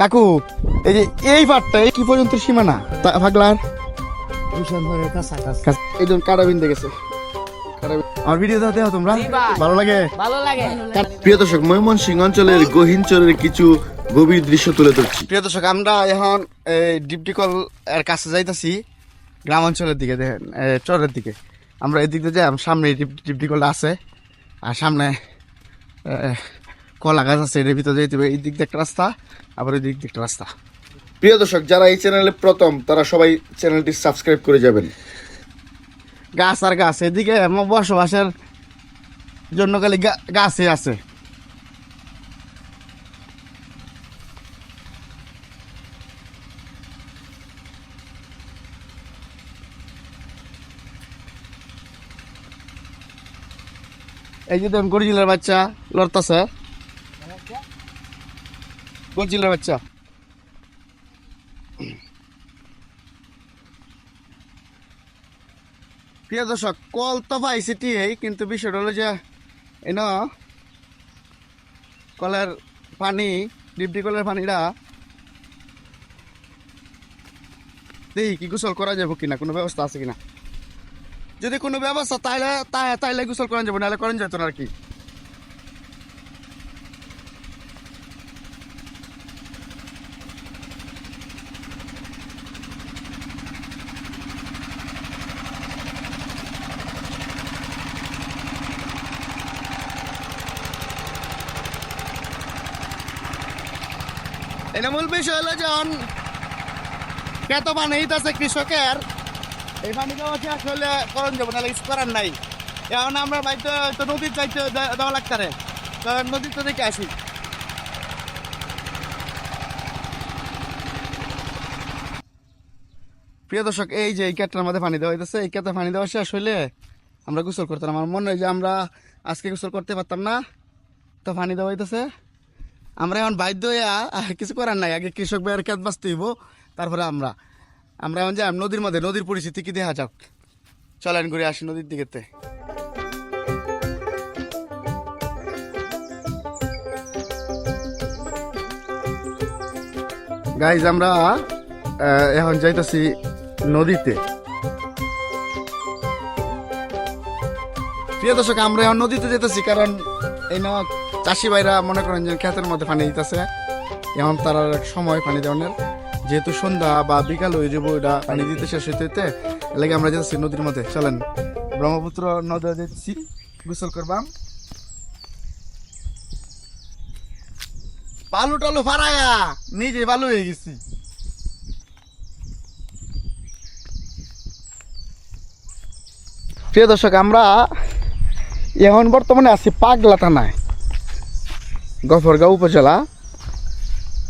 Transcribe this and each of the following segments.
কাকু এই যে এই পাটটা এই কি পর্যন্ত সীমানা কাটা- আমার ভিডিও দেখো তোমরা? ভালো লাগে? ভালো লাগে। প্রিয় দর্শক ময়মনসিংহ অঞ্চলের গহীনচরের কিছু গভীর দৃশ্য তুলে ধরছি। প্রিয় দর্শক আমরা এখন এই ডিপটিকল এর কাছে যাইতাছি গ্রাম অঞ্চলের দিকে দেখেন চরের দিকে। আমরা এদিক দিয়ে যাই সামনে ডিপটিকলটা আছে আর সামনে কলা গাছ আছে এর ভিতরে যাইতে হবে এই দিক দিয়ে একটা রাস্তা আবার ওই দিক দিয়ে একটা রাস্তা। প্রিয় দর্শক যারা এই চ্যানেলে প্রথম তারা সবাই চ্যানেলটি সাবস্ক্রাইব করে যাবেন। গাছ আর গাছ এদিকে বসবাসের জন্য খালি গা- গাছই আছে। এই যে দেখুন গরজিলের বাচ্চা লড়তাছে। গরজিলের বাচ্চা? প্রিয় দর্শক, কল তো পাইছি ঠিকই, কিন্তু বিষয়টা হলো যে এন কলের পানি ডিপটি কলের পানিটা দেখি কি গোসল করা যাবে কিনা, কোনো ব্যবস্থা আছে কিনা? যদি কোনো ব্যবস্থা তাই তাইলে গোসল করা যাবে, নাহলে করেন যেত আর কি। এটা মূল বিষয় হলো যখন খেত পানি আছে কৃষকের, এই পানিটা হচ্ছে আসলে করণ যাব, নাহলে কিছু করার নাই। এখন আমরা বাড়িতে তো নদীর চাইতে দেওয়া লাগতারে তো নদীর তো দেখে আসি। প্রিয় দর্শক, এই যে এই ক্যাটটার মধ্যে পানি দেওয়া হইতেছে, এই ক্যাটে পানি দেওয়া শেষ হইলে আমরা গোসল করতাম। আমার মনে হয় যে আমরা আজকে গোসল করতে পারতাম না। তো পানি দেওয়া হইতেছে। আমরা এখন বাধ্য হইয়া কিছু করার নাই। আগে কৃষক ভাইয়ের খেত বাঁচতে হইব, তারপরে আমরা। আমরা এখন যাই, নদীর মধ্যে, নদীর পরিস্থিতি কি দেখা যাক। চলেন ঘুরে আসি নদীর দিকেতে। গাইজ আমরা এখন যাইতেছি নদীতে। প্রিয় দর্শক, আমরা এখন নদীতে যেতেছি কারণ এই না চাষি ভাইরা মনে করেন যে ক্ষেতের মধ্যে পানি দিতেছে। এখন তার সময় পানি দেওয়ানোর যেহেতু সন্ধ্যা বা বিকাল হয়ে যাব এটা পানি দিতে শেষ হইতে হইতে লাগে আমরা যেতেছি নদীর মধ্যে। চলেন, ব্রহ্মপুত্র নদী যেতেছি গোসল করবাম। বালু টালু ফারায়া নিজে বালু হয়ে গেছি। প্রিয় দর্শক, আমরা এখন বর্তমানে আছি পাগলা থানায়। গফরগাঁও উপজেলা,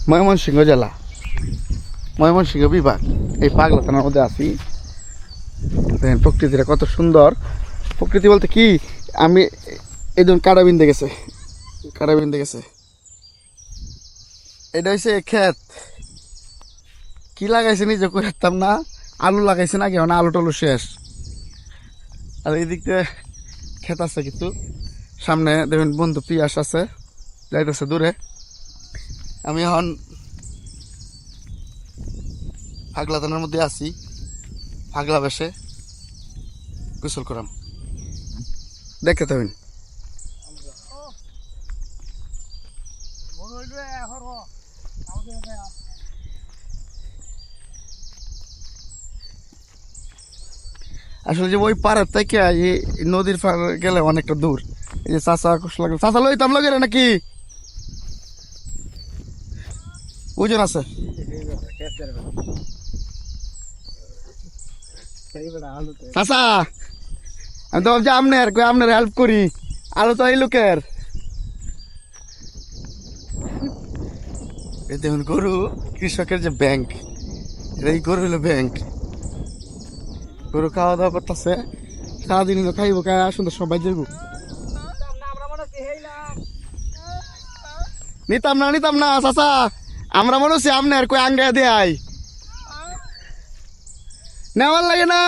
ময়মনসিংহ জেলা। ময়মনসিংহ বিভাগ। এই পাগলা থানার মধ্যে আছি। দেখেন প্রকৃতিটা কত সুন্দর। প্রকৃতি বলতে কি? আমি এই ধরুন বিন্দে গেছে কাটা বিন্দে গেছে এটা হচ্ছে ক্ষেত। কি লাগাইছে নিজে করতাম না? আলু লাগাইছে নাকি? এখন আলু টালু শেষ। আর এই দিক দিয়ে ক্ষেত আছে কিন্তু। সামনে দেখবেন বন্ধু পিয়াস আছে। যাইতেছে দূরে। আমি এখন ফাগলা থানার মধ্যে আছি। ফাগলা বেশে গোসল করাম। দেখতে তবেন আসলে যে ওই পাড়ের থেকে নদীর পাড় গেলে অনেকটা দূর। এই যে চাষা কুশ লাগল চাষা লইতাম লাগে নাকি? ওজন আছে? চাষা আমি তো ভাবছি আপনার, কই আপনার হেল্প করি। আলো তো এই লোকের। দেখুন গরু, কৃষকের যে ব্যাংক এই গরু হলো ব্যাংক গরু খাওয়া দাওয়া করতেছে, সারাদিন খাইব খাই সুন্দর সবাই যাইব। নিতাম না নিতাম না, চাচা। আমরা মনে হচ্ছে আপনার কই আঙ্গা দেয় নেওয়ার লাগে না।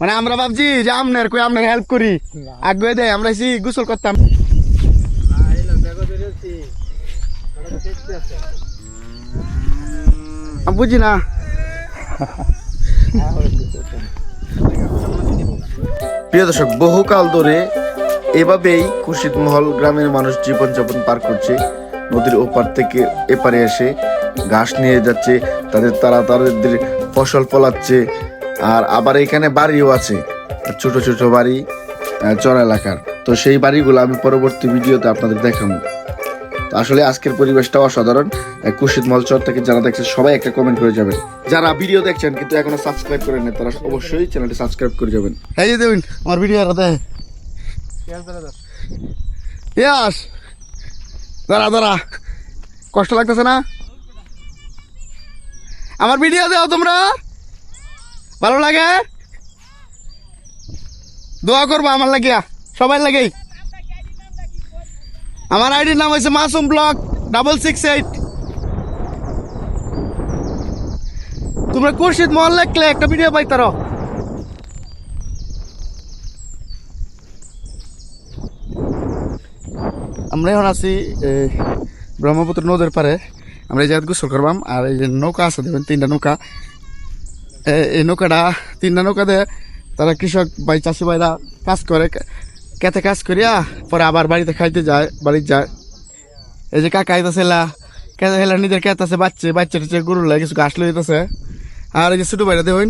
মানে আমরা ভাবছি যে আপনার কই আপনার হেল্প করি। আগে দেয়, আমরা এসে গোসল করতাম। বুঝি না। প্রিয় দর্শক, বহুকাল ধরে এভাবেই খুরশিদমহল গ্রামের মানুষ জীবনযাপন পার করছে। নদীর ওপার থেকে এপারে এসে ঘাস নিয়ে যাচ্ছে, তাদের তারা তাদের ফসল ফলাচ্ছে, আর আবার এখানে বাড়িও আছে, ছোট ছোট বাড়ি চর এলাকার। তো সেই বাড়িগুলো আমি পরবর্তী ভিডিওতে আপনাদের দেখাবো। আসলে আজকের পরিবেশটা অসাধারণ। কুশিদ মলচর থেকে যারা দেখছেন, সবাই একটা কমেন্ট করে যাবেন। যারা ভিডিও দেখছেন কিন্তু এখনও সাবস্ক্রাইব করেন তারা অবশ্যই চ্যানেলটি সাবস্ক্রাইব করে যাবেন। হ্যাঁ আমার ভিডিও ইয়াস দাঁড়া দাঁড়া। কষ্ট লাগতেছে না? আমার ভিডিও দাও তোমরা। ভালো লাগে? দোয়া করব আমার লাগিয়া, সবাই লাগেই। আমার আইডির নাম হয়েছে Masum block double six eight তোমরা খুরশিদ মহল লেখলে একটা ভিডিও পাইতারো। আমরা এখন আছি ব্রহ্মপুত্র নদের পারে আমরা এই জায়গায় গোসল করবাম, আর এই যে নৌকা আছে, দেখবেন তিনটা নৌকা। এই নৌকাটা, তিনটা নৌকা দিয়ে তারা কৃষক ভাই, চাষি ভাইরা কাজ করে কেতে কাজ করিয়া পরে আবার বাড়িতে খাইতে যায় বাড়িতে যায়। এই যে কাকা আইতাছে এলা কেতে হেলা নিজের কেত আছে, বাচ্চা বাচ্চা টাচ্চা গরু লাগে, কিছু ঘাস লই যেতেছে আর এই যে ছোট ভাইরা দেখুন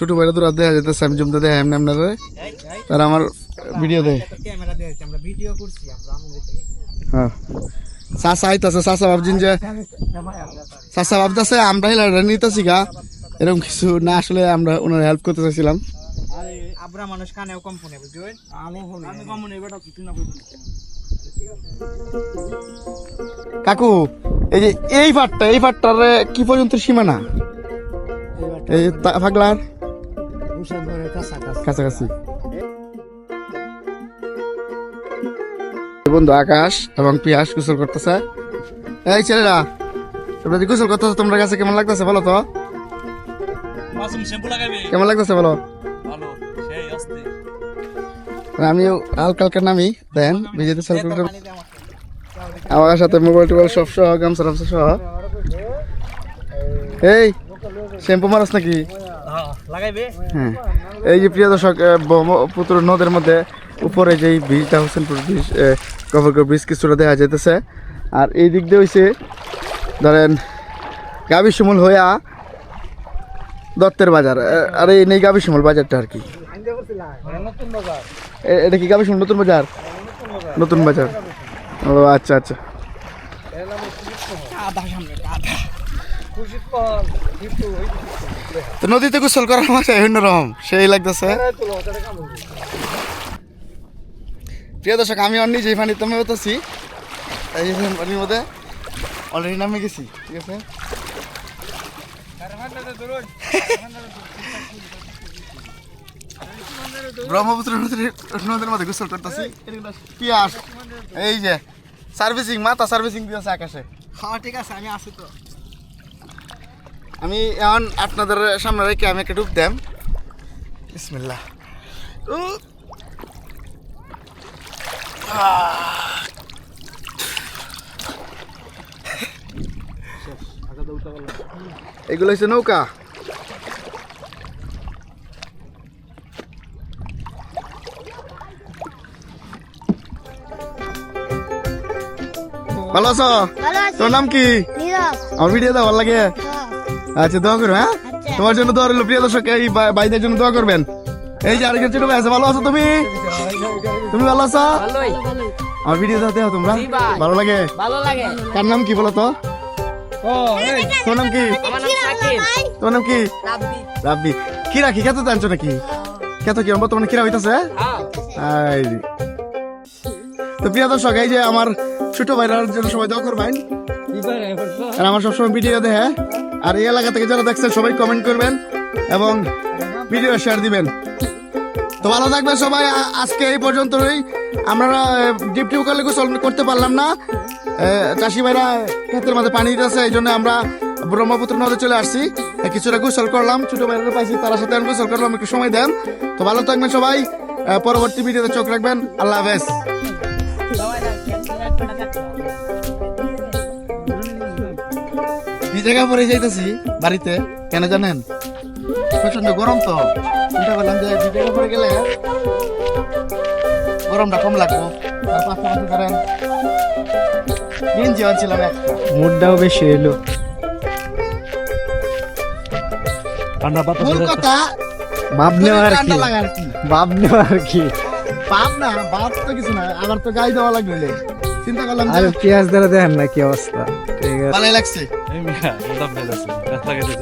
ছোট ভাইরা তো দেখা যেতেছে আমি জমতে দেয় এমনি আপনারা তারা আমার ভিডিও দেয়। হ্যাঁ। আইতাছে ভাবছেন যে ভাবতেছে, আমরা নিতেছি গা। এরকম কিছু না, আসলে আমরা ওনার হেল্প করতে চাইছিলাম। আরে কাকু, এই যে এই পাটটা এই পাটটার কি পর্যন্ত সীমানা? এই পাগলার কাছাকাছি বন্ধু আকাশ এবং পিয়াস গোসল করতেছে এই ছেলেরা তোমরা যে গোসল করতেছো তোমার কাছে কেমন লাগতেছে বলো তো কেমন লাগতেছে বলো ভালো সেই আস্তে আমিও হালকা হালকা নামি দেন ভিজেতে সেলফি আমার সাথে মোবাইল টোবাইল সব সহ গামছা টামছা সহ এই শ্যাম্পু মারাস নাকি হ্যাঁ। এই যে প্রিয় দর্শক ব্রহ্মপুত্র নদের মধ্যে উপরে যেই ব্রিজটা হোসেনপুর ব্রিজ গভর্নর ব্রিজ কিছুটা দেখা যাইতেছে। আর এই দিক দিয়ে হয়েছে ধরেন গাবি শিমুল হইয়া দত্তের বাজার। আর এই নেই গাবি শিমুল বাজারটা আর কি। নতুন এটা কি গাবি শিমুল নতুন বাজার? নতুন বাজার। ও আচ্ছা আচ্ছা। তো নদীতে গোসল করার মজা অন্যরকম সেই লাগতেছে। প্রিয় দর্শক আমি অন্য যেই পানি তুমি হতেছি এই যে পানির মধ্যে অলরেডি নামে গেছি ঠিক আছে? ব্রহ্মপুত্র নদীর নদীর মধ্যে গোসল করতেছি। পিয়াস এই যে সার্ভিসিং মাথা সার্ভিসিং দিয়েছে আকাশে। হ্যাঁ ঠিক আছে আমি আসি তো। আমি এখন আপনাদের সামনে রেখে আমি একটা ডুব দেম। বিসমিল্লাহ। এগুলো হচ্ছে নৌকা। ভালো আছো? তোর নাম কি? আমার ভিডিও ভালো লাগে। আচ্ছা দোয়া করো হ্যাঁ? আচ্ছা। তোমার জন্য দোয়া রইল প্রিয় দর্শক এই ভাই- ভাইদের জন্য দোয়া করবেন। এই যে আরেকজন ছোট ভাই আছে ভালো আছো তুমি? তুমি ভালো আছো? ভালোই। আমার ভিডিও দাও তোমরা। ভালো লাগে? ভালো লাগে। কার নাম কি বলো তো? ও তোর নাম কি? আমার নাম সাকিব। তোমার নাম কি? রাব্বি। রাব্বি। কি রাখি খেতে জানছো নাকি? খেত কি? বর্তমানে কিরা হইতাছে? হ্যাঁ। এই তো প্রিয় দর্শক এই যে আমার ছোট ভাইরার জন্য সবাই দোয়া করবেন। আর আমার সবসময় ভিডিও দেখে আর এই এলাকা থেকে যারা দেখছেন, সবাই কমেন্ট করবেন এবং ভিডিও শেয়ার দিবেন। তো ভালো থাকবেন সবাই। আজকে এই পর্যন্তই। আমরা ডিপটি করলে গোসল করতে পারলাম না। চাষি ভাইরা ক্ষেতের মধ্যে পানি দিতেছে, এই জন্য আমরা ব্রহ্মপুত্র নদে চলে আসছি। কিছুটা গোসল করলাম। ছোট ভাইরা পাইছি, তার সাথে গোসল করলাম, একটু সময় দেন। তো ভালো থাকবেন সবাই। পরবর্তী ভিডিওতে চোখ রাখবেন। আল্লাহ হাফেজ। জায়গা পরে যাইতেছি বাড়িতে কেন জানেন? প্রচণ্ড গরম তো। চিন্তা করলাম যে দুই জায়গা পরে গেলে গরমটা কম লাগবো। আর পাশাপাশি ধরেন গেঞ্জি আনছিলাম একটা মুডটাও বেশি এলো। ঠান্ডা পাতা মূল কথা ভাব নেওয়া আর কি। ভাব নেওয়া আর কি। বাপ না বাপ তো কিছু না আবার তো গাই দেওয়া লাগবে। চিন্তা করলাম আর পেঁয়াজ দ্বারা দেখেন না কি অবস্থা। ঠিক আছে। ভালোই লাগছে। এই মিয়া এটা ফেলেছে ব্যথা গেছে